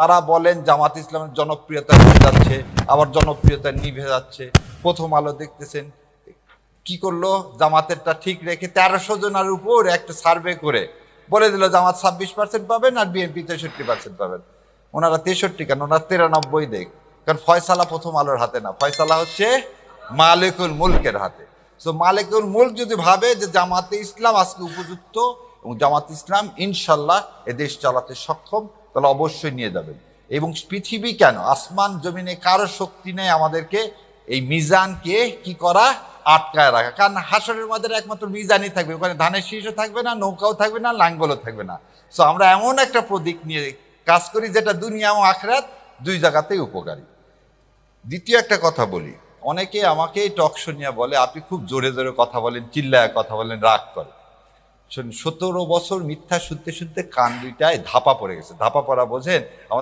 তারা বলেন জামাত ইসলামের জনপ্রিয়তা বেড়ে যাচ্ছে, আবার জনপ্রিয়তা নিভে যাচ্ছে। প্রথম আলো দেখতেছেন, কি করল? জামাতেরটা ঠিক রেখে তেরোশো জনের উপর একটা সার্ভে করে বলে দিল, জামাত ছাব্বিশ পার্সেন্ট পাবেন আর বিএনপি তেষট্টি পার্সেন্ট পাবেন। ওনারা তেষট্টি কেন? ওনারা তিরানব্বই দেখ। কারণ ফয়সালা প্রথম আলোর হাতে না। ফয়সালা হচ্ছে মালিকুল মুলকের হাতে। সো মালিকুল মুলক যদি ভাবে যে জামাতে ইসলাম আজকে উপযুক্ত এবং জামাত ইসলাম ইনশাল্লাহ এ দেশ চালাতে সক্ষম তাহলে অবশ্যই নিয়ে যাবেন। এবং পৃথিবী কেন? আসমান, জমিনে কারও শক্তি নেই আমাদেরকে এই মিজানকে কি করা? আটকায় রাখা। কারণ হাসরের মধ্যে একমাত্র মিজানই থাকবে। ওখানে ধানের শীর্ষ থাকবে না, নৌকাও থাকবে না, লাঙ্গলও থাকবে না। সো আমরা এমন একটা প্রতীক নিয়ে কাজ করি যেটা দুনিয়া এবং আখরাত দুই জায়গাতেই উপকারী। দ্বিতীয় একটা কথা বলি। অনেকে আমাকে টক শুনিয়া বলে, আপনি খুব জোরে জোরে কথা বলেন, চিল্লায় কথা বলেন, রাগ করে সতেরো বছর মিথ্যা শুনতে শুনতে কান দুইটায় ধাপা পড়ে গেছে। ধাপা পড়া বোঝেন?